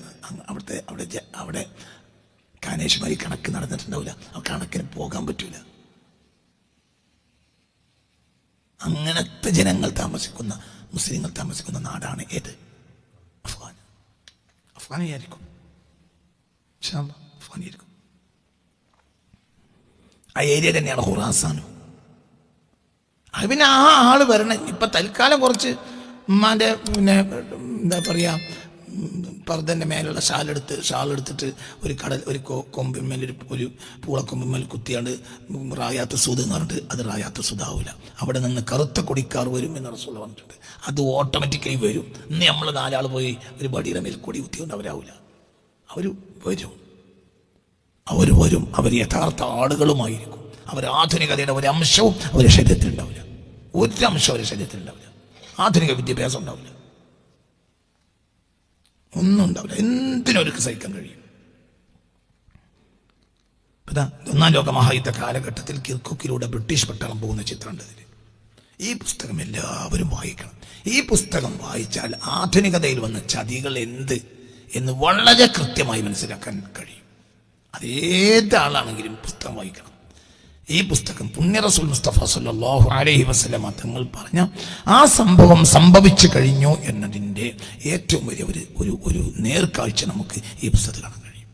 S1: അവിടുത്തെ അവിടെ അവിടെ കാനേശ്വരി കണക്ക് നടന്നിട്ടുണ്ടാവില്ല. ആ കണക്കിന് പോകാൻ പറ്റൂല. അങ്ങനത്തെ ജനങ്ങൾ താമസിക്കുന്ന മുസ്ലിങ്ങൾ താമസിക്കുന്ന നാടാണ് ഏത്? അഫ്ഗാൻ. അഫ്ഗാനിയായിരിക്കും അഫ്ഗാനിയായിരിക്കും ആ ഏരിയ തന്നെയാണ് ഹുറാസാനും അത് ആ ആൾ വരണം. ഇപ്പൊ തൽക്കാലം കുറച്ച് ഉമ്മാന്റെ പിന്നെ എന്താ പറയുക പർദ്ദന്റെ മേലുള്ള ഷാലെടുത്ത് ഷാളെടുത്തിട്ട് ഒരു കടൽ ഒരു കൊമ്പിന്മേൽ ഒരു ഒരു പൂളക്കൊമ്പിന്മേൽ കുത്തിയാണ്ട് റായാത്ത സുത് എന്ന് പറഞ്ഞിട്ട് അത് റായാത്ത സുതാവില്ല അവിടെ നിന്ന് കറുത്ത കൊടിക്കാർ വരും എന്ന് റസൂൽ പറഞ്ഞിട്ടുണ്ട്. അത് ഓട്ടോമാറ്റിക്കായി വരും. ഇന്ന് നമ്മൾ നാലാൾ പോയി ഒരു ബടിയുടെ മേൽ കൊടി കുത്തിയോണ്ട് അവരാവില്ല അവർ വരും. അവർ വരും. അവർ യഥാർത്ഥ ആളുകളുമായിരിക്കും അവർ ആധുനികതയുടെ ഒരു അംശവും അവരുടെ ശരീരത്തിൽ ഉണ്ടാവില്ല ഒരു അംശം അവരുടെ ശരീരത്തിൽ ഉണ്ടാവില്ല ആധുനിക വിദ്യാഭ്യാസം ഉണ്ടാവില്ല. ഒന്നും ഉണ്ടാവില്ല. എന്തിനും അവർക്ക് സഹിക്കാൻ കഴിയും? ഒന്നാം ലോക മഹായുദ്ധ കാലഘട്ടത്തിൽ കിർക്കുക്കിലൂടെ ബ്രിട്ടീഷ് പട്ടാളം പോകുന്ന ചിത്രമുണ്ട് ഇതിൽ ഈ പുസ്തകം എല്ലാവരും വായിക്കണം. ഈ പുസ്തകം വായിച്ചാൽ ആധുനികതയിൽ വന്ന ചതികൾ എന്ത് എന്ന് വളരെ കൃത്യമായി മനസ്സിലാക്കാൻ കഴിയും. അതേതാളാണെങ്കിലും പുസ്തകം വായിക്കണം. ഈ പുസ്തകം പുണ്യ റസൂൽ മുസ്തഫ സല്ലല്ലാഹു അലൈഹി വസ്ലമ തങ്ങൾ പറഞ്ഞ ആ സംഭവം സംഭവിച്ചു കഴിഞ്ഞു എന്നതിന്റെ ഏറ്റവും വലിയ ഒരു ഒരു നേർക്കാഴ്ച നമുക്ക് ഈ പുസ്തകത്തിൽ കാണാൻ കഴിയും.